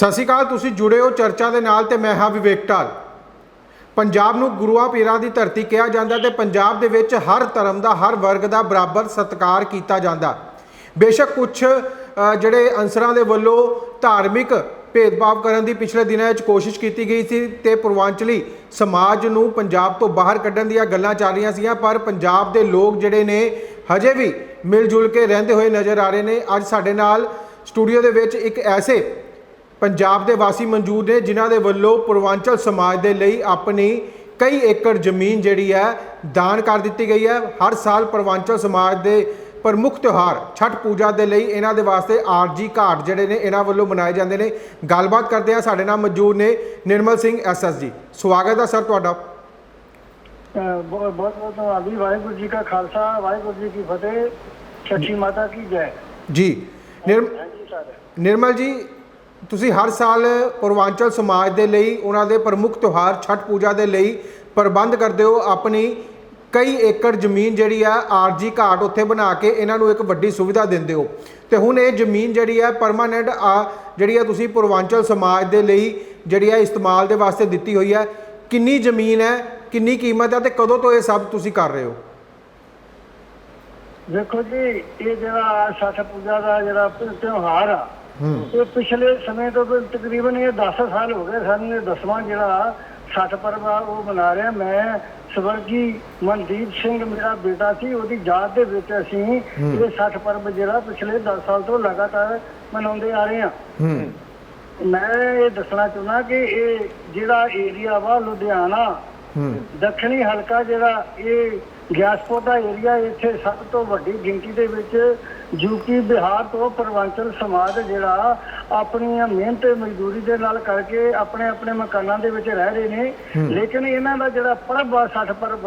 ਸਤਿ ਸ਼੍ਰੀ ਅਕਾਲ, ਤੁਸੀਂ ਜੁੜੇ ਹੋ ਚਰਚਾ ਦੇ ਨਾਲ ਤੇ ਮੈਂ ਹਾਂ ਵਿਵੇਕ ਢਾਲ। ਪੰਜਾਬ ਨੂੰ ਗੁਰੂਆਂ ਪੀਰਾਂ ਦੀ ਧਰਤੀ ਕਿਹਾ ਜਾਂਦਾ ਤੇ ਪੰਜਾਬ ਦੇ ਵਿੱਚ ਹਰ ਧਰਮ ਦਾ, ਹਰ ਵਰਗ ਦਾ ਬਰਾਬਰ ਸਤਿਕਾਰ ਕੀਤਾ ਜਾਂਦਾ। ਬੇਸ਼ੱਕ ਕੁਝ ਜਿਹੜੇ ਅੰਸਰਾਂ ਦੇ ਵੱਲੋਂ ਧਾਰਮਿਕ ਭੇਦਭਾਵ ਕਰਨ ਦੀ ਪਿਛਲੇ ਦਿਨਾਂ ਵਿੱਚ ਕੋਸ਼ਿਸ਼ ਕੀਤੀ ਗਈ ਸੀ ਤੇ ਪੂਰਵਾਂਚਲੀ ਸਮਾਜ ਨੂੰ ਪੰਜਾਬ ਤੋਂ ਬਾਹਰ ਕੱਢਣ ਦੀਆਂ ਗੱਲਾਂ ਚੱਲ ਰਹੀਆਂ ਸੀਗੀਆਂ, ਪਰ ਪੰਜਾਬ ਦੇ ਲੋਕ ਜਿਹੜੇ ਨੇ, ਹਜੇ ਵੀ ਮਿਲ ਜੁਲ ਕੇ ਰਹਿੰਦੇ ਹੋਏ ਨਜ਼ਰ ਆ ਰਹੇ ਨੇ। ਅੱਜ ਸਾਡੇ ਨਾਲ ਸਟੂਡੀਓ ਦੇ ਵਿੱਚ ਇੱਕ ਐਸੇ ਪੰਜਾਬ ਦੇ ਵਾਸੀ ਮੌਜੂਦ ਨੇ ਜਿਨ੍ਹਾਂ ਦੇ ਵੱਲੋਂ ਪੂਰਵਾਂਚਲ ਸਮਾਜ ਦੇ ਲਈ ਆਪਣੀ ਕਈ ਏਕੜ ਜ਼ਮੀਨ ਜਿਹੜੀ ਹੈ ਦਾਨ ਕਰ ਦਿੱਤੀ ਗਈ ਹੈ। ਹਰ ਸਾਲ ਪੂਰਵਾਂਚਲ ਸਮਾਜ ਦੇ ਪ੍ਰਮੁੱਖ ਤਿਉਹਾਰ ਛਠ ਪੂਜਾ ਦੇ ਲਈ ਇਹਨਾਂ ਦੇ ਵਾਸਤੇ ਆਰਜੀ ਘਾਟ ਜਿਹੜੇ ਨੇ ਇਹਨਾਂ ਵੱਲੋਂ ਮਨਾਏ ਜਾਂਦੇ ਨੇ। ਗੱਲਬਾਤ ਕਰਦੇ ਆ ਸਾਡੇ ਨਾਲ ਮੌਜੂਦ ਨੇ ਨਿਰਮਲ ਸਿੰਘ ਐਸਐਸ ਜੀ। ਸਵਾਗਤ ਹੈ ਸਰ ਤੁਹਾਡਾ। ਬਹੁਤ ਬਹੁਤ ਧੰਨਵਾਦੀ ਵਾਹਿਗੁਰੂ ਜੀ ਕਾ ਖਾਲਸਾ ਵਾਹਿਗੁਰੂ ਜੀ ਕੀ ਫਤਿਹ। ਸੱਚੀ ਮਾਤਾ ਕੀ ਜੈ। ਜੀ। ਨਿਰਮਲ ਜੀ ਤੁਸੀਂ ਹਰ ਸਾਲ ਪੂਰਵਾਂਚਲ ਸਮਾਜ ਦੇ ਲਈ, ਉਹਨਾਂ ਦੇ ਪ੍ਰਮੁੱਖ ਤਿਉਹਾਰ ਛਠ ਪੂਜਾ ਦੇ ਲਈ ਪ੍ਰਬੰਧ ਕਰਦੇ ਹੋ। ਆਪਣੀ ਕਈ ਏਕੜ ਜ਼ਮੀਨ ਜਿਹੜੀ ਆ, ਆਰਜੀ ਘਾਟ ਉੱਥੇ ਬਣਾ ਕੇ ਇਹਨਾਂ ਨੂੰ ਇੱਕ ਵੱਡੀ ਸੁਵਿਧਾ ਦਿੰਦੇ ਹੋ। ਤੇ ਹੁਣ ਇਹ ਜ਼ਮੀਨ ਜਿਹੜੀ ਹੈ ਪਰਮਾਨੈਂਟ ਆ, ਜਿਹੜੀ ਆ ਤੁਸੀਂ ਪੂਰਵਾਂਚਲ ਸਮਾਜ ਦੇ ਲਈ ਜਿਹੜੀ ਆ ਇਸਤੇਮਾਲ ਦੇ ਵਾਸਤੇ ਦਿੱਤੀ ਹੋਈ ਹੈ ਕਿੰਨੀ ਜ਼ਮੀਨ ਹੈ, ਕਿੰਨੀ ਕੀਮਤ ਹੈ ਤੇ ਕਦੋਂ ਤੋਂ ਇਹ ਸਭ ਤੁਸੀਂ ਕਰ ਰਹੇ ਹੋ? ਦੇਖੋ ਜੀ, ਇਹ ਜਿਹੜਾ ਛਠ ਪੂਜਾ ਦਾ ਜਿਹੜਾ ਤਿਉਹਾਰ ਆ ਇਹ ਪਿਛਲੇ ਸਮੇਂ ਤੋਂ ਤਕਰੀਬਨ ਇਹ 10 ਸਾਲ ਹੋ ਗਏ ਸਾਨੂੰ ਇਹ ਦਸਵਾਂ ਜਿਹੜਾ ਛਠ ਪਰਵ ਉਹ ਮਨਾ ਰਿਹਾ। ਮੈਂ ਸਵਰਗੀ ਮਨਦੀਪ ਸਿੰਘ ਮੇਰਾ ਬੇਟਾ ਸੀ ਉਹਦੀ ਯਾਦ ਦੇ ਵਿੱਚ ਅਸੀਂ ਇਹ ਛਠ ਪਰਵ ਜਿਹੜਾ ਪਿਛਲੇ 10 ਸਾਲ ਤੋਂ ਲਗਾਤਾਰ ਮਨਾਉਂਦੇ ਆ ਰਹੇ ਹਾਂ। ਮੈਂ ਇਹ ਦੱਸਣਾ ਚਾਹੁੰਦਾ ਕਿ ਇਹ ਜਿਹੜਾ ਏਰੀਆ ਵਾ ਲੁਧਿਆਣਾ ਦੱਖਣੀ ਹਲਕਾ ਜਿਹੜਾ ਇਹ ਗਿਆਸਪੁਰ ਦਾ ਏਰੀਆ ਇੱਥੇ ਸਭ ਤੋਂ ਵੱਡੀ ਗਿਣਤੀ ਦੇ ਵਿੱਚ ਯੂਪੀ ਬਿਹਾਰ ਤੋਂ ਪਰਵਾਂਚਲ ਸਮਾਜ ਜਿਹੜਾ ਆਪਣੀਆਂ ਮਿਹਨਤ ਤੇ ਮਜ਼ਦੂਰੀ ਦੇ ਨਾਲ ਕਰਕੇ ਆਪਣੇ ਆਪਣੇ ਮਕਾਨਾਂ ਦੇ ਵਿੱਚ ਰਹਿ ਰਹੇ ਨੇ। ਲੇਕਿਨ ਇਹਨਾਂ ਦਾ ਜਿਹੜਾ ਪਰਬ ਆ ਛਠ ਪਰਬ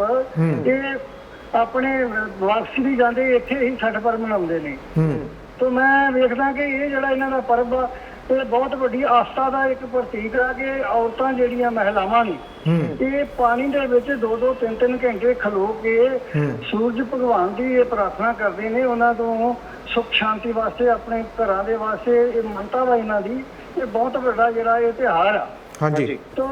ਇਹ ਆਪਣੇ ਵਾਪਸੀ ਵੀ ਜਾਂਦੇ ਇੱਥੇ ਹੀ ਛਠ ਪਰਬ ਮਨਾਉਂਦੇ ਨੇ। ਤੋ ਮੈਂ ਵੇਖਦਾ ਕਿ ਇਹ ਜਿਹੜਾ ਇਹਨਾਂ ਦਾ ਪਰਬ ਇਹ ਬਹੁਤ ਵੱਡੀ ਆਸਥਾ ਦਾ ਇੱਕ ਪ੍ਰਤੀਕ ਆ ਕਿ ਔਰਤਾਂ ਜਿਹੜੀਆਂ ਮਹਿਲਾਵਾਂ ਨੇ ਇਹ ਪਾਣੀ ਦੇ ਵਿੱਚ ਦੋ ਦੋ ਤਿੰਨ ਤਿੰਨ ਘੰਟੇ ਖਲੋ ਕੇ ਸੂਰਜ ਭਗਵਾਨ ਦੀ ਇਹ ਪ੍ਰਾਰਥਨਾ ਕਰਦੇ ਨੇ ਉਹਨਾਂ ਤੋਂ ਸੁਖ ਸ਼ਾਂਤੀ ਵਾਸਤੇ ਆਪਣੇ ਘਰਾਂ ਦੇ ਵਾਸਤੇ ਇਹ ਮੰਨਤਾ ਵਾ ਇਹਨਾਂ ਦੀ ਇਹ ਬਹੁਤ ਵੱਡਾ ਜਿਹੜਾ ਇਹ ਤਿਉਹਾਰ ਆ। ਹਾਂਜੀ। ਤੋ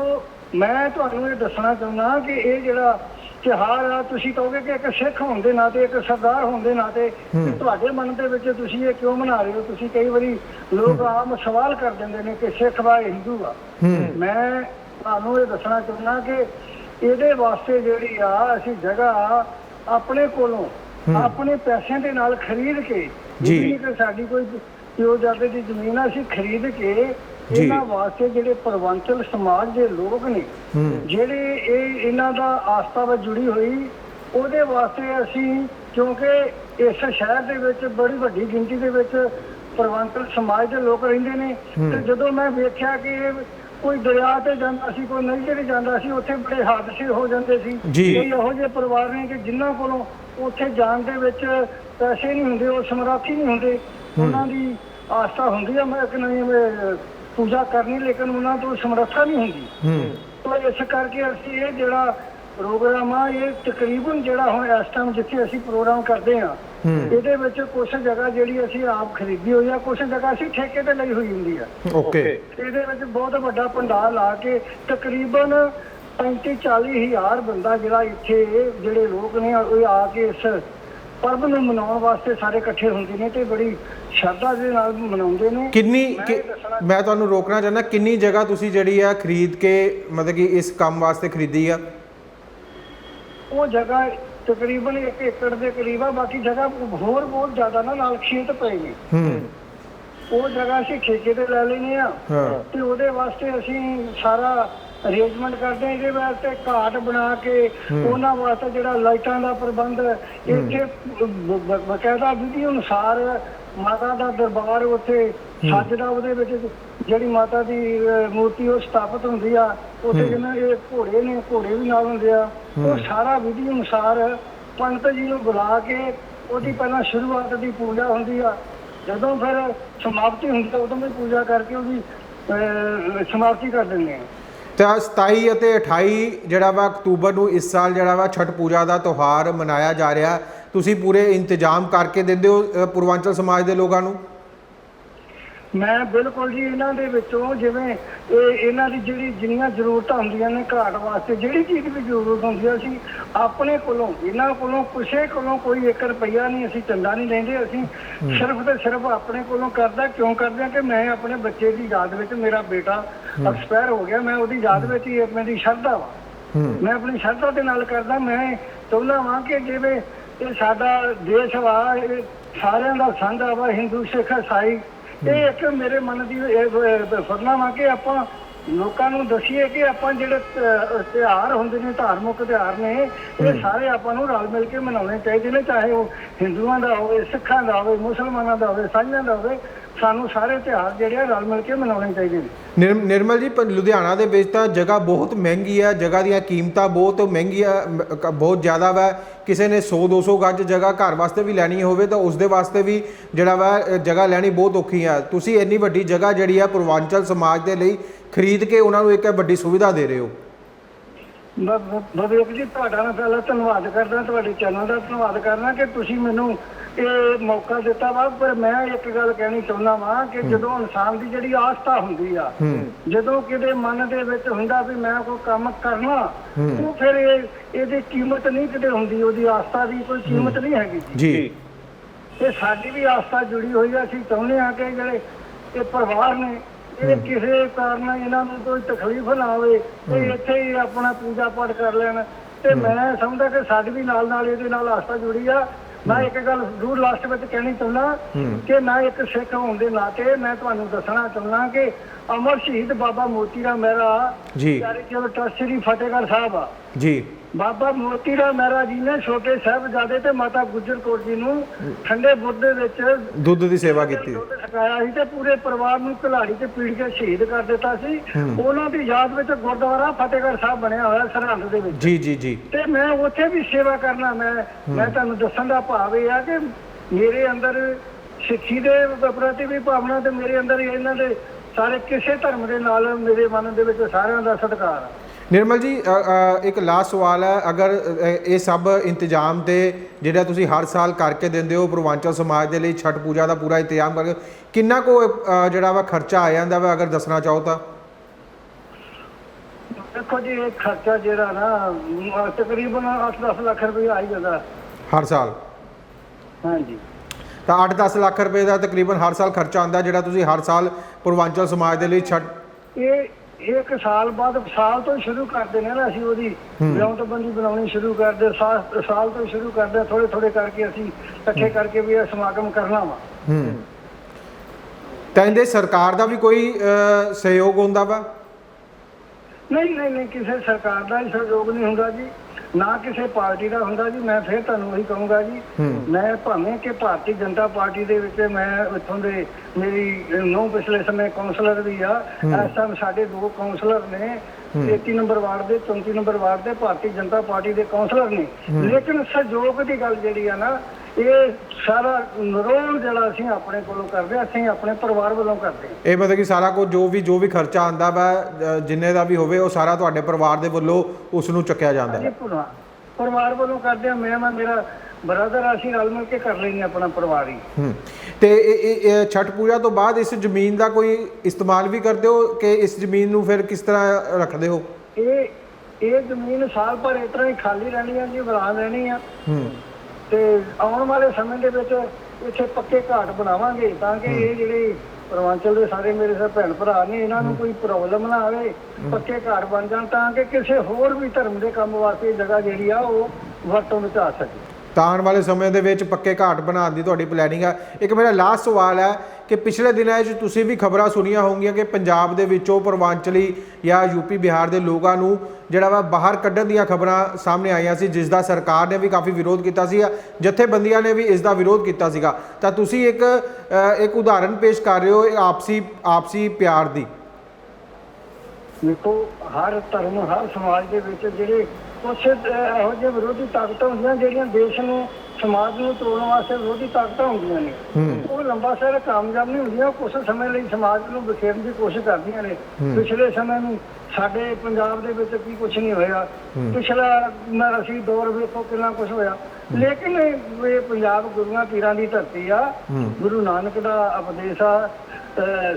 ਮੈਂ ਤੁਹਾਨੂੰ ਇਹ ਦੱਸਣਾ ਚਾਹੁੰਦਾ ਕਿ ਇਹ ਜਿਹੜਾ ਤਿਉਹਾਰ ਆ ਤੁਸੀਂ ਕਹੋਗੇ ਕਿ ਇੱਕ ਸਿੱਖ ਹੋਣ ਦੇ ਨਾਤੇ ਇੱਕ ਸਰਦਾਰ ਹੋਣ ਦੇ ਨਾਤੇ ਤੁਹਾਡੇ ਮਨ ਦੇ ਵਿੱਚ ਤੁਸੀਂ ਇਹ ਕਿਉਂ ਮਨਾ ਰਹੇ ਹੋ? ਤੁਸੀਂ ਕਈ ਵਾਰੀ ਲੋਕ ਆਮ ਸਵਾਲ ਕਰ ਦਿੰਦੇ ਨੇ ਕਿ ਸਿੱਖ ਵਾ ਹਿੰਦੂ ਆ ਮੈਂ ਤੁਹਾਨੂੰ ਇਹ ਦੱਸਣਾ ਚਾਹੁੰਦਾ ਕਿ ਇਹਦੇ ਵਾਸਤੇ ਜਿਹੜੀ ਆ ਅਸੀਂ ਜਗ੍ਹਾ ਆਪਣੇ ਕੋਲੋਂ ਆਪਣੇ ਪੈਸਿਆਂ ਦੇ ਨਾਲ ਖਰੀਦ ਕੇ ਜੀ। ਸਾਡੀ ਕੋਈ ਪਿਓ ਜਾਦੇ ਦੀ ਜ਼ਮੀਨ ਆ ਅਸੀਂ ਖਰੀਦ ਕੇ। ਇਹਨਾਂ ਵਾਸਤੇ ਜਿਹੜੇ ਪਰਵੰਚਲ ਸਮਾਜ ਦੇ ਲੋਕ ਨੇ ਜਿਹੜੇ ਇਹ ਇਹਨਾਂ ਦਾ ਆਸਥਾ ਵਿੱਚ ਜੁੜੀ ਹੋਈ ਉਹਦੇ ਵਾਸਤੇ ਅਸੀਂ ਕਿਉਂਕਿ ਇਸ ਸ਼ਹਿਰ ਦੇ ਵਿੱਚ ਬੜੀ ਵੱਡੀ ਗਿਣਤੀ ਦੇ ਵਿੱਚ ਪਰਵੰਚਲ ਸਮਾਜ ਦੇ ਲੋਕ ਰਹਿੰਦੇ ਨੇ ਤੇ ਜਦੋਂ ਮੈਂ ਵੇਖਿਆ ਕਿ ਕੋਈ ਦਰਿਆ ਤੇ ਜਾਂਦਾ ਸੀ ਕੋਈ ਨਦੀ ਤੇ ਜਾਂਦਾ ਸੀ ਉੱਥੇ ਬੜੇ ਹਾਦਸੇ ਹੋ ਜਾਂਦੇ ਸੀ। ਕਈ ਇਹੋ ਜਿਹੇ ਪਰਿਵਾਰ ਨੇ ਕਿ ਜਿਨ੍ਹਾਂ ਕੋਲੋਂ ਉੱਥੇ ਜਾਣ ਦੇ ਵਿੱਚ ਪੈਸੇ ਨਹੀਂ ਹੁੰਦੇ ਉਹ ਸਮਰਾਥੀ ਨਹੀਂ ਹੁੰਦੇ। ਉਹਨਾਂ ਦੀ ਆਸਥਾ ਹੁੰਦੀ ਆ ਮੈਂ ਕਿ ਨਹੀਂ ਮੈਂ ਪੂਜਾ ਕਰਨੀ ਲੇਕਿਨ ਉਹਨਾਂ ਤੋਂ ਸਮਰੱਥਾ ਨਹੀਂ ਹੁੰਦੀ ਹੂੰ। ਤੋ ਇਸ ਕਰਕੇ ਅਸੀਂ ਇਹ ਜਿਹੜਾ ਪ੍ਰੋਗਰਾਮ ਆ ਇਹ ਤਕਰੀਬਨ ਜਿਹੜਾ ਹੁਣ ਇਸ ਟਾਈਮ ਜਿੱਥੇ ਅਸੀਂ ਪ੍ਰੋਗਰਾਮ ਕਰਦੇ ਆ ਹੂੰ। ਇਹਦੇ ਵਿੱਚ ਕੁਝ ਜਗ੍ਹਾ ਜਿਹੜੀ ਅਸੀਂ ਆਪ ਖਰੀਦੀ ਹੋਈ ਆ ਕੁਝ ਜਗ੍ਹਾ ਅਸੀਂ ਠੇਕੇ ਤੇ ਲਈ ਹੋਈ ਹੁੰਦੀ ਆ। ਓਕੇ। ਇਹਦੇ ਵਿੱਚ ਬਹੁਤ ਵੱਡਾ ਪੰਡਾਲ ਲਾ ਕੇ ਤਕਰੀਬਨ 35 40 ਹਜ਼ਾਰ ਬੰਦਾ ਜਿਹੜਾ ਇੱਥੇ ਜਿਹੜੇ ਲੋਕ ਨੇ ਉਹ ਆ ਕੇ ਇਸ ਪਰਬ ਨੂੰ ਮਨਾਉਣ ਵਾਸਤੇ ਸਾਰੇ ਇਕੱਠੇ ਹੁੰਦੇ ਨੇ ਤੇ ਬੜੀ ਸ਼ਰਧਾ ਦੇ ਨਾਲ ਮਨਾਉਂਦੇ ਨੇ। ਕਿੰਨੀ ਮੈਂ ਕਿ- ਦੱਸਣਾ- ਮੈਂ ਤੁਹਾਨੂੰ ਰੋਕਣਾ ਚਾਹੁੰਦਾ ਕਿੰਨੀ ਜਗ੍ਹਾ ਤੁਸੀਂ ਜਿਹੜੀ ਆ ਖਰੀਦ ਕੇ ਮਤਲਬ ਕਿ ਇਸ ਕੰਮ ਵਾਸਤੇ ਖਰੀਦੀ ਆ? ਉਹ ਜਗ੍ਹਾ ਤਕਰੀਬਨ 1 ਏਕੜ ਦੇ ਕਰੀਬ ਆ ਬਾਕੀ ਜਗ੍ਹਾ ਹੋਰ ਬਹੁਤ ਜ਼ਿਆਦਾ ਨਾ ਨਾਲ ਖੇਤ ਪਏ ਨੇ। ਹੂੰ। ਉਹ ਜਗ੍ਹਾ ਅਸੀਂ ਠੇਕੇ ਤੇ ਲੈ ਲੈਨੇ ਆ। ਹਾਂ। ਤੇ ਉਹਦੇ ਵਾਸਤੇ ਅਸੀਂ ਸਾਰਾ ਅਰੇਂਜਮੈਂਟ ਕਰਦੇ ਹਾਂ ਇਹਦੇ ਵਾਸਤੇ ਘਾਟ ਬਣਾ ਕੇ ਉਹਨਾਂ ਵਾਸਤੇ ਜਿਹੜਾ ਲਾਈਟਾਂ ਦਾ ਪ੍ਰਬੰਧ ਇੱਥੇ ਬ- ਬ- ਬਕਾਇਦਾ ਵਿਧੀ ਅਨੁਸਾਰ ਮਾਤਾ ਦਾ ਦਰਬਾਰ ਉੱਥੇ ਸੱਜਦਾ ਉਹਦੇ ਵਿੱਚ ਜਿਹੜੀ ਮਾਤਾ ਦੀ ਅਹ, ਮੂਰਤੀ ਉਹ ਸਥਾਪਿਤ ਹੁੰਦੀ ਆ ਉੱਥੇ ਜਿਹਨਾਂ ਇਹ ਘੋੜੇ ਨੇ ਘੋੜੇ ਵੀ ਨਾਲ ਹੁੰਦੇ ਆ। ਉਹ ਸਾਰਾ ਵਿਧੀ ਅਨੁਸਾਰ ਪੰਡਤ ਜੀ ਨੂੰ ਬੁਲਾ ਕੇ ਉਹਦੀ ਪਹਿਲਾਂ ਸ਼ੁਰੂਆਤ ਦੀ ਪੂਜਾ ਹੁੰਦੀ ਆ। ਜਦੋਂ ਫਿਰ ਸਮਾਪਤੀ ਹੁੰਦੀ ਆ ਉਦੋਂ ਵੀ ਪੂਜਾ ਕਰਕੇ ਉਹਦੀ ਅਹ, ਸਮਾਪਤੀ ਕਰ ਦਿੰਦੇ ਆ। ਤਾਂ 27 ਅਤੇ 28 ਜਿਹੜਾ ਵਾ ਅਕਤੂਬਰ ਨੂੰ ਇਸ ਸਾਲ ਜਿਹੜਾ ਵਾ ਛਠ ਪੂਜਾ ਦਾ ਤਿਉਹਾਰ ਮਨਾਇਆ ਜਾ ਰਿਹਾ। ਤੁਸੀਂ ਪੂਰੇ ਇੰਤਜ਼ਾਮ ਕਰਕੇ ਦਿੰਦੇ ਹੋ ਪੂਰਵਾਂਚਲ ਸਮਾਜ ਦੇ ਲੋਕਾਂ ਨੂੰ? ਮੈਂ ਬਿਲਕੁਲ ਜੀ ਇਹਨਾਂ ਦੇ ਵਿੱਚੋਂ ਜਿਵੇਂ ਇਹ ਇਹਨਾਂ ਦੀ ਜਿਹੜੀ ਜਿੰਨੀਆਂ ਜ਼ਰੂਰਤਾਂ ਹੁੰਦੀਆਂ ਨੇ ਘਾਟ ਵਾਸਤੇ ਜਿਹੜੀ ਚੀਜ਼ ਵੀ ਜ਼ਰੂਰਤ ਹੁੰਦੀ ਆ ਅਸੀਂ ਆਪਣੇ ਕੋਲੋਂ ਇਹਨਾਂ ਕੋਲੋਂ ਕਿਸੇ ਕੋਲੋਂ ਕੋਈ 1 ਰੁਪਈਆ ਨਹੀਂ ਅਸੀਂ ਚੰਦਾ ਨਹੀਂ ਲੈਂਦੇ ਅਸੀਂ ਸਿਰਫ ਤੇ ਸਿਰਫ ਆਪਣੇ ਕੋਲੋਂ ਕਰਦਾ ਕਿਉਂ ਕਰਦੇ ਆ ਕਿ ਮੈਂ ਆਪਣੇ ਬੱਚੇ ਦੀ ਯਾਦ ਵਿੱਚ ਮੇਰਾ ਬੇਟਾ ਐਕਸਪਾਇਰ ਹੋ ਗਿਆ ਮੈਂ ਉਹਦੀ ਯਾਦ ਵਿੱਚ ਹੀ ਮੇਰੀ ਸ਼ਰਧਾ ਵਾ। ਹੂੰ। ਮੈਂ ਆਪਣੀ ਸ਼ਰਧਾ ਦੇ ਨਾਲ ਕਰਦਾ ਮੈਂ ਚਾਹੁੰਦਾ ਵਾਂ ਕਿ ਜਿਵੇਂ ਇਹ ਸਾਡਾ ਦੇਸ਼ ਵਾ ਇਹ ਸਾਰਿਆਂ ਦਾ ਸਾਂਝਾ ਵਾ ਹਿੰਦੂ ਸਿੱਖ ਈਸਾਈ ਇਹ ਇੱਕ ਮੇਰੇ ਮਨ ਦੀ ਫਰਨਾ ਵਾ ਕਿ ਆਪਾਂ ਲੋਕਾਂ ਨੂੰ ਦਸੀਏ ਕਿ ਆਪਾਂ ਜਿਹੜੇ ਤ- ਤਿਉਹਾਰ ਹੁੰਦੇ ਨੇ ਧਾਰਮਿਕ ਤਿਉਹਾਰ ਨੇ ਇਹ ਸਾਰੇ ਆਪਾਂ ਨੂੰ ਰਲ ਮਿਲ ਕੇ ਮਨਾਉਣੇ ਚਾਹੀਦੇ ਨੇ ਚਾਹੇ ਉਹ ਹਿੰਦੂਆਂ ਦਾ ਹੋਵੇ ਸਿੱਖਾਂ ਦਾ ਹੋਵੇ ਮੁਸਲਮਾਨਾਂ ਦਾ ਹੋਵੇ ਸਾਂਝਾਂ ਦਾ ਹੋਵੇ। ਸਾਨੂੰ ਸਾਰੇ ਤਿਉਹਾਰ ਜਿਹੜੇ ਆ ਰਲ ਮਿਲ ਕੇ ਮਨਾਉਣੇ ਚਾਹੀਦੇ ਨੇ। ਨਿਰਮ- ਨਿਰਮਲ ਜੀ ਪ- ਲੁਧਿਆਣਾ ਦੇ ਵਿੱਚ ਤਾਂ ਜਗ੍ਹਾ ਬਹੁਤ ਮਹਿੰਗੀ ਹੈ ਜਗ੍ਹਾ ਦੀਆਂ ਕੀਮਤਾਂ ਬਹੁਤ ਮਹਿੰਗੀਆਂ ਮ- ਕ- ਬਹੁਤ ਜ਼ਿਆਦਾ ਵਾ। ਕਿਸੇ ਨੇ 100 200 ਗੱਜ ਜਗ੍ਹਾ ਘਰ ਵਾਸਤੇ ਵੀ ਲੈਣੀ ਹੋਵੇ ਤਾਂ ਉਸ ਦੇ ਵਾਸਤੇ ਵੀ ਜਿਹੜਾ ਵਾ ਅ, ਜਗ੍ਹਾ ਲੈਣੀ ਬਹੁਤ ਔਖੀ ਆ। ਤੁਸੀਂ ਇੰਨੀ ਵੱਡੀ ਜਗ੍ਹਾ ਜਿਹੜੀ ਆ ਪੂਰਵਾਂਚਲ ਸਮਾਜ ਦੇ ਲਈ ਖਰੀਦ ਕੇ ਉਹਨਾਂ ਨੂੰ ਇੱਕ ਵੱਡੀ ਸੁਵਿਧਾ ਦੇ ਰਹੇ ਹੋ। ਬਵੇਕ ਜੀ ਤੁਹਾਡਾ ਮੈਂ ਪਹਿਲਾਂ ਧੰਨਵਾਦ ਕਰਦਾ ਤੁਹਾਡੇ ਚੈਨਲ ਦਾ ਧੰਨਵਾਦ ਕਰਨਾ ਕਿ ਤੁਸੀਂ ਮੈਨੂੰ ਇਹ ਮੌਕਾ ਦਿੱਤਾ ਵਾ ਪਰ ਮੈਂ ਇੱਕ ਗੱਲ ਕਹਿਣੀ ਚਾਹੁੰਦਾ ਵਾਂ ਕਿ ਜਦੋਂ ਇਨਸਾਨ ਦੀ ਜਿਹੜੀ ਆਸਥਾ ਹੁੰਦੀ ਆ ਜਦੋਂ ਕਿਤੇ ਮਨ ਦੇ ਵਿੱਚ ਹੁੰਦਾ ਵੀ ਮੈਂ ਕੋਈ ਕੰਮ ਕਰਨਾ ਉਹ ਫਿਰ ਇਹ ਇਹਦੀ ਕੀਮਤ ਨਹੀਂ ਕਿਤੇ ਹੁੰਦੀ ਉਹਦੀ ਆਸਥਾ ਦੀ ਕੋਈ ਕੀਮਤ ਨਹੀਂ ਹੈਗੀ ਜੀ। ਇਹ ਸਾਡੀ ਵੀ ਆਸਥਾ ਜੁੜੀ ਹੋਈ ਆ ਅਸੀਂ ਚਾਹੁੰਦੇ ਹਾਂ ਕਿ ਜਿਹੜੇ ਇਹ ਪਰਿਵਾਰ ਨੇ ਇਹ ਕਿਸੇ ਕਾਰਨ ਇਹਨਾਂ ਨੂੰ ਕੋਈ ਤਕਲੀਫ ਨਾ ਹੋਵੇ ਤੇ ਇੱਥੇ ਹੀ ਆਪਣਾ ਪੂਜਾ ਪਾਠ ਕਰ ਲੈਣ। ਤੇ ਮੈਂ ਸਮਝਦਾ ਕਿ ਸਾਡੀ ਵੀ ਨਾਲ ਨਾਲ ਇਹਦੇ ਨਾਲ ਆਸਥਾ ਜੁੜੀ ਆ ਮੈਂ ਇੱਕ ਗੱਲ ਜ਼ਰੂਰ ਲਾਸਟ ਵਿੱਚ ਕਹਿਣੀ ਚਾਹੁੰਦਾ ਕਿ ਮੈਂ ਇੱਕ ਸਿੱਖ ਹੋਣ ਦੇ ਨਾਤੇ ਮੈਂ ਤੁਹਾਨੂੰ ਦੱਸਣਾ ਚਾਹੁੰਦਾ ਕਿ ਅਮਰ ਸ਼ਹੀਦ ਬਾਬਾ ਮੋਤੀ ਰਾਮ ਮਹਿਰਾ ਜੀ। ਚੈਰੀਟੇਬਲ ਟਰਸਟ ਸ੍ਰੀ ਫਤਿਹਗੜ੍ਹ ਸਾਹਿਬ ਆ। ਜੀ। ਬਾਬਾ ਮੋਤੀ ਰਾਮ ਮਹਿਰਾ ਜੀ ਨੇ ਛੋਟੇ ਸਾਹਿਬਜ਼ਾਦੇ ਤੇ ਮਾਤਾ ਗੁਜਰ ਕੌਰ ਜੀ ਨੂੰ ਠੰਡੇ ਬੁੱਧ ਦੇ ਵਿੱਚ ਦੁੱਧ ਦੀ ਸੇਵਾ ਕੀਤੀ। ਦੁੱਧ ਛਕਾਇਆ ਸੀ ਤੇ ਪੂਰੇ ਪਰਿਵਾਰ ਨੂੰ ਘਲਾੜੀ ਤੇ ਪੀੜ ਕੇ ਸ਼ਹੀਦ ਕਰ ਦਿੱਤਾ ਸੀ। ਉਹਨਾਂ ਦੀ ਯਾਦ ਵਿੱਚ ਗੁਰਦੁਆਰਾ ਫਤਿਹਗੜ੍ਹ ਸਾਹਿਬ ਬਣਿਆ ਹੋਇਆ ਸਰਹੰਦ ਦੇ ਵਿੱਚ। ਜੀ ਜੀ ਜੀ। ਤੇ ਮੈਂ ਉੱਥੇ ਵੀ ਸੇਵਾ ਕਰਨਾ ਮੈਂ ਮੈਂ ਤੁਹਾਨੂੰ ਦੱਸਣ ਦਾ ਭਾਵ ਇਹ ਆ ਕਿ ਮੇਰੇ ਅੰਦਰ ਸਿੱਖੀ ਦੇ ਪ੍ਰਤੀ ਵੀ ਭਾਵਨਾ ਤੇ ਮੇਰੇ ਅੰਦਰ ਇਹਨਾਂ ਦੇ ਸਾਰੇ ਕਿਸੇ ਧਰਮ ਦੇ ਨਾਲ ਮੇਰੇ ਮਨ ਦੇ ਵਿੱਚ ਸਾਰਿਆਂ ਦਾ ਸਤਿਕਾਰ ਆ। ਨਿਰਮਲ ਜੀ ਇੱਕ ਲਾਸਟ ਸਵਾਲ ਹੈ। ਅਗਰ ਇਹ ਸਭ ਇੰਤਜ਼ਾਮ ਤੇ ਜਿਹੜਾ ਤੁਸੀਂ ਹਰ ਸਾਲ ਕਰਕੇ ਦਿੰਦੇ ਹੋ ਪੂਰਵਾਂਚਲ ਸਮਾਜ ਦੇ ਲਈ ਛਠ ਪੂਜਾ ਦਾ ਪੂਰਾ ਇੰਤਜ਼ਾਮ ਕਰਕੇ ਕਿੰਨਾ ਕੋ ਜਿਹੜਾ ਵਾ ਖਰਚਾ ਆ ਜਾਂਦਾ ਵਾ ਅਗਰ ਦੱਸਣਾ ਚਾਹੋ ਤਾਂ? ਦੇਖੋ ਜੀ ਇਹ ਖਰਚਾ ਜਿਹੜਾ ਨਾ ਤਕਰੀਬਨ 8-10 ਲੱਖ ਰੁਪਏ ਆ ਹੀ ਜਾਂਦਾ। ਹਰ ਸਾਲ? ਹਾਂਜੀ। ਤਾਂ 8-10 ਲੱਖ ਰੁਪਏ ਦਾ ਤਕਰੀਬਨ ਹਰ ਸਾਲ ਖਰਚਾ ਆਉਂਦਾ ਜਿਹੜਾ ਤੁਸੀਂ ਹਰ ਸਾਲ ਪੂਰਵਾਂਚਲ ਸਮਾਜ ਦੇ ਲਈ ਛਠ ਇਹ ਇੱਕ ਸਾਲ ਬਾਅਦ ਸਾਲ ਤੋਂ ਸ਼ੁਰੂ ਕਰਦੇ ਨੇ ਨਾ ਅਸੀਂ ਉਹਦੀ ਵਿਉਂਤਬੰਦੀ ਬਣਾਉਣੀ ਸ਼ੁਰੂ ਕਰਦੇ ਸਾ- ਸਾਲ ਤੋਂ ਸ਼ੁਰੂ ਕਰਦੇ ਥੋੜੇ ਥੋੜੇ ਕਰਕੇ ਅਸੀਂ ਇਕੱਠੇ ਕਰਕੇ ਵੀ ਇਹ ਸਮਾਗਮ ਕਰਨਾ ਵਾ। ਹੂੰ। ਇਹਦੇ ਸਰਕਾਰ ਦਾ ਵੀ ਕੋਈ ਸਹਿਯੋਗ ਹੁੰਦਾ ਵਾ? ਨਹੀਂ ਨਹੀਂ ਨਹੀਂ ਕਿਸੇ ਸਰਕਾਰ ਦਾ ਹੀ ਸਹਿਯੋਗ ਨਹੀਂ ਹੁੰਦਾ ਜੀ। ਨਾ ਕਿਸੇ ਪਾਰਟੀ ਦਾ ਹੁੰਦਾ ਜੀ ਮੈਂ ਫਿਰ ਤੁਹਾਨੂੰ ਉਹੀ ਕਹੂੰਗਾ ਜੀ ਮੈਂ ਭਾਵੇਂ ਕਿ ਭਾਰਤੀ ਜਨਤਾ ਪਾਰਟੀ ਦੇ ਵਿੱਚ ਮੈਂ ਇੱਥੋਂ ਦੇ ਮੇਰੀ ਨੌ ਪਿਛਲੇ ਸਮੇਂ ਕਾਉਂਸਲਰ ਵੀ ਆ ਇਸ ਟਾਈਮ ਸਾਡੇ ਦੋ ਕਾਉਂਸਲਰ ਨੇ 33 ਨੰਬਰ ਵਾਰਡ ਦੇ 34 ਨੰਬਰ ਵਾਰਡ ਦੇ ਭਾਰਤੀ ਜਨਤਾ ਪਾਰਟੀ ਦੇ ਕਾਉਂਸਲਰ ਨੇ। ਲੇਕਿਨ ਸਹਿਯੋਗ ਦੀ ਗੱਲ ਜਿਹੜੀ ਆ ਨਾ ਇਹ ਸਾਰਾ ਰੋਲ ਜਿਹੜਾ ਅਸੀਂ ਆਪਣੇ ਕੋਲੋਂ ਕਰਦੇ ਹਾਂ, ਅਸੀਂ ਆਪਣੇ ਪਰਿਵਾਰ ਵੱਲੋਂ ਕਰਦੇ ਹਾਂ। ਇਹ ਮਤਲਬ ਕਿ ਸਾਰਾ ਕੁਝ ਜੋ ਵੀ ਜੋ ਵੀ ਖਰਚਾ ਆਂਦਾ ਵਾ ਅ, ਜਿੰਨੇ ਦਾ ਵੀ ਹੋਵੇ ਉਹ ਸਾਰਾ ਤੁਹਾਡੇ ਪਰਿਵਾਰ ਦੇ ਵੱਲੋਂ ਉਸ ਨੂੰ ਚੱਕਿਆ ਜਾਂਦਾ ਹੈ। ਪੂਰਾ ਪਰਿਵਾਰ ਵੱਲੋਂ ਕਰਦੇ ਆ ਮੈਂ ਮੈਂ ਮੇਰਾ ਬ੍ਰਦਰ ਅਸੀਂ ਰਲ ਮਿਲ ਕੇ ਕਰ ਲੈਂਦੇ ਆਪਣਾ ਪਰਿਵਾਰ ਹੀ। ਹੂੰ। ਤੇ ਇਹ- ਇਹ ਇਹ ਛਠ ਪੂਜਾ ਤੋਂ ਬਾਅਦ ਇਸ ਜ਼ਮੀਨ ਦਾ ਕੋਈ ਇਸਤੇਮਾਲ ਵੀ ਕਰਦੇ ਹੋ ਕਿ ਇਸ ਜ਼ਮੀਨ ਨੂੰ ਫਿਰ ਕਿਸ ਤਰ੍ਹਾਂ ਰੱਖਦੇ ਹੋ? ਇਹ ਇਹ ਜ਼ਮੀਨ ਸਾਲ ਭਰ ਇਸ ਤਰ੍ਹਾਂ ਹੀ ਖਾਲੀ ਰਹਿਣੀ ਆ ਜੀ ਬਣਾ ਰਹਿਣੀ ਆ। ਹੂੰ। ਤੇ ਆਉਣ ਵਾਲੇ ਸਮੇਂ ਦੇ ਵਿੱਚ ਇੱਥੇ ਪੱਕੇ ਘਾਟ ਬਣਾਵਾਂਗੇ ਤਾਂ ਕਿ ਇਹ ਜਿਹੜੇ ਪਰਵਾਂਚਲ ਦੇ ਸਾਰੇ ਮੇਰੇ ਸਾਰੇ ਭੈਣ ਭਰਾ ਨੇ ਇਹਨਾਂ ਨੂੰ ਕੋਈ ਪ੍ਰੋਬਲਮ ਨਾ ਆਵੇ ਪੱਕੇ ਘਾਟ ਬਣ ਜਾਣ ਤਾਂ ਕਿ ਕਿਸੇ ਹੋਰ ਵੀ ਧਰਮ ਦੇ ਕੰਮ ਵਾਸਤੇ ਜਗ੍ਹਾ ਜਿਹੜੀ ਆ ਉਹ ਵਰਤੋਂ ਵਿੱਚ ਆ ਸਕੇ। ਤਾਂ ਆਉਣ ਵਾਲੇ ਸਮੇਂ ਦੇ ਵਿੱਚ ਪੱਕੇ ਘਾਟ ਬਣਾਉਣ ਦੀ ਤੁਹਾਡੀ ਪਲੈਨਿੰਗ ਹੈ ਇੱਕ ਮੇਰਾ ਲਾਸਟ ਸਵਾਲ ਹੈ ਕਿ ਪਿਛਲੇ ਦਿਨਾਂ ਵਿੱਚ ਤੁਸੀਂ ਵੀ ਖਬਰਾਂ ਸੁਣੀਆਂ ਹੋਣਗੀਆਂ ਕਿ ਪੰਜਾਬ ਦੇ ਵਿੱਚੋਂ ਪਰਵਾਂਚਲੀ ਜਾਂ ਯੂਪੀ ਬਿਹਾਰ ਦੇ ਲੋਕਾਂ ਨੂੰ ਜਿਹੜਾ ਵਾ ਬਾਹਰ ਕੱਢਣ ਦੀਆਂ ਖਬਰਾਂ ਸਾਹਮਣੇ ਆਈਆਂ ਸੀ, ਜਿਸ ਦਾ ਸਰਕਾਰ ਨੇ ਵੀ ਕਾਫੀ ਵਿਰੋਧ ਕੀਤਾ ਸੀ ਜਥੇਬੰਦੀਆਂ ਨੇ ਵੀ ਇਸ ਦਾ ਵਿਰੋਧ ਕੀਤਾ ਸੀਗਾ। ਤਾਂ ਤੁਸੀਂ ਇੱਕ ਇੱਕ ਉਦਾਹਰਣ ਪੇਸ਼ ਕਰ ਰਹੇ ਹੋ ਆਪਸੀ ਆਪਸੀ ਪਿਆਰ ਦੀ। ਦੇਖੋ, ਹਰ ਧਰਮ, ਹਰ ਸਮਾਜ ਦੇ ਵਿੱਚ ਜਿਹੜੇ ਕੁਛ ਇਹੋ ਜਿਹੇ ਵਿਰੋਧੀ ਤਾਕਤਾਂ ਹੁੰਦੀਆਂ ਜਿਹੜੀਆਂ ਦੇਸ਼ ਨੂੰ ਸਮਾਜ ਨੂੰ ਤੋੜਨ ਵਾਸਤੇ ਵਿਰੋਧੀ ਤਾਕਤਾਂ ਹੁੰਦੀਆਂ ਨੇ। ਉਹ ਲੰਬਾ ਸਾਰਾ ਕਾਮਯਾਬ ਨਹੀਂ ਹੁੰਦੀਆਂ ਉਹ ਕੁਝ ਸਮੇਂ ਲਈ ਸਮਾਜ ਨੂੰ ਬਖੇਰਨ ਦੀ ਕੋਸ਼ਿਸ਼ ਕਰਦੀਆਂ ਨੇ। ਪਿਛਲੇ ਸਮੇਂ ਨੂੰ ਸਾਡੇ ਪੰਜਾਬ ਦੇ ਵਿੱਚ ਕੀ ਕੁਝ ਨਹੀਂ ਹੋਇਆ। ਪਿਛਲਾ ਅਸੀਂ ਦੌਰ ਵੇਖੋ ਕਿੰਨਾ ਕੁਝ ਹੋਇਆ। ਲੇਕਿਨ ਇਹ ਪੰਜਾਬ ਗੁਰੂਆਂ ਪੀਰਾਂ ਦੀ ਧਰਤੀ ਆ। ਗੁਰੂ ਨਾਨਕ ਦਾ ਉਪਦੇਸ਼ ਆ।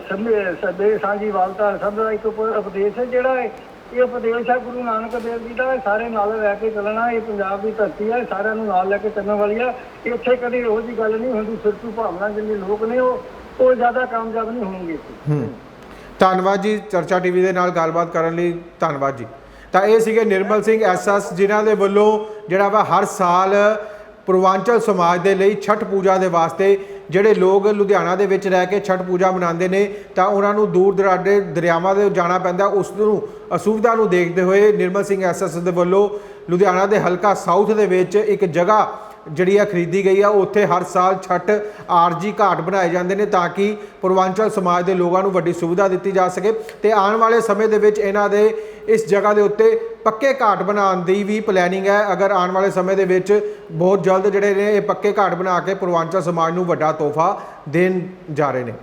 ਸਮੇ ਸਭੇ ਸਾਂਝੀ ਵਾਲਤਾ ਸਭ ਦਾ ਇੱਕ ਉਪ- ਉਪਦੇਸ਼ ਹੈ ਜਿਹੜਾ ਇਹ ਉਪਦੇਸ਼ ਹੈ ਗੁਰੂ ਨਾਨਕ ਦੇਵ ਜੀ ਦਾ ਸਾਰੇ ਨਾਲ ਲੈ ਕੇ ਚੱਲਣਾ, ਇਹ ਪੰਜਾਬ ਦੀ ਧਰਤੀ ਹੈ ਸਾਰਿਆਂ ਨੂੰ ਨਾਲ ਲੈ ਕੇ ਚੱਲਣ ਵਾਲੀ ਹੈ ਇੱਥੇ ਕਦੀ ਇਹੋ ਜਿਹੀ ਗੱਲ ਨਹੀਂ ਹੁੰਦੀ ਸਿਰਫ ਭਾਵਨਾ ਜਿੰਨੇ ਲੋਕ ਨੇ ਉਹ ਉਹ ਜ਼ਿਆਦਾ ਕਾਮਯਾਬ ਨਹੀਂ ਹੋਣਗੇ ਧੰਨਵਾਦ ਜੀ, ਚਰਚਾ ਟੀਵੀ ਦੇ ਨਾਲ ਗੱਲਬਾਤ ਕਰਨ ਲਈ ਧੰਨਵਾਦ ਜੀ। ਤਾਂ ਇਹ ਸੀਗੇ ਨਿਰਮਲ ਸਿੰਘ ਐਸਐਸ ਜਿਨ੍ਹਾਂ ਦੇ ਵੱਲੋਂ ਜਿਹੜਾ ਵਾ ਹਰ ਸਾਲ ਪੂਰਵਾਂਚਲ ਸਮਾਜ ਦੇ ਲਈ ਛਠ ਪੂਜਾ ਦੇ ਵਾਸਤੇ ਜਿਹੜੇ ਲੋਕ ਲੁਧਿਆਣਾ ਦੇ ਵਿੱਚ ਰਹਿ ਕੇ ਛਠ ਪੂਜਾ ਮਨਾਉਂਦੇ ਨੇ, ਤਾਂ ਉਹਨਾਂ ਨੂੰ ਦੂਰ ਦਰਾਡੇ ਦਰਿਆਵਾਂ ਦੇ ਜਾਣਾ ਪੈਂਦਾ। ਉਸ ਨੂੰ ਅਸੁਵਿਧਾ ਨੂੰ ਦੇਖਦੇ ਹੋਏ ਨਿਰਮਲ ਸਿੰਘ ਐਸਐਸ ਦੇ ਵੱਲੋਂ ਲੁਧਿਆਣਾ ਦੇ ਹਲਕਾ ਸਾਊਥ ਦੇ ਵਿੱਚ ਇੱਕ ਜਗ੍ਹਾ ਜਿਹੜੀ ਆ ਖਰੀਦੀ ਗਈ ਆ, ਉੱਥੇ ਹਰ ਸਾਲ ਛੱਟ ਆਰਜੀ ਘਾਟ ਬਣਾਏ ਜਾਂਦੇ ਨੇ ਤਾਂ ਕਿ ਪੂਰਵਾਂਚਲ ਸਮਾਜ ਦੇ ਲੋਕਾਂ ਨੂੰ ਵੱਡੀ ਸੁਵਿਧਾ ਦਿੱਤੀ ਜਾ ਸਕੇ। ਤੇ ਆਉਣ ਵਾਲੇ ਸਮੇਂ ਦੇ ਵਿੱਚ ਇਹਨਾਂ ਦੇ ਇਸ ਜਗ੍ਹਾ ਦੇ ਉੱਤੇ ਪੱਕੇ ਘਾਟ ਬਣਾਉਣ ਦੀ ਵੀ ਪਲੈਨਿੰਗ ਹੈ। ਅਗਰ ਆਉਣ ਵਾਲੇ ਸਮੇਂ ਦੇ ਵਿੱਚ ਬਹੁਤ ਜਲਦ ਜਿਹੜੇ ਨੇ ਇਹ ਪੱਕੇ ਘਾਟ ਬਣਾ ਕੇ ਪੂਰਵਾਂਚਲ ਸਮਾਜ ਨੂੰ ਵੱਡਾ ਤੋਹਫਾ ਦੇਣ ਜਾ ਰਹੇ ਨੇ।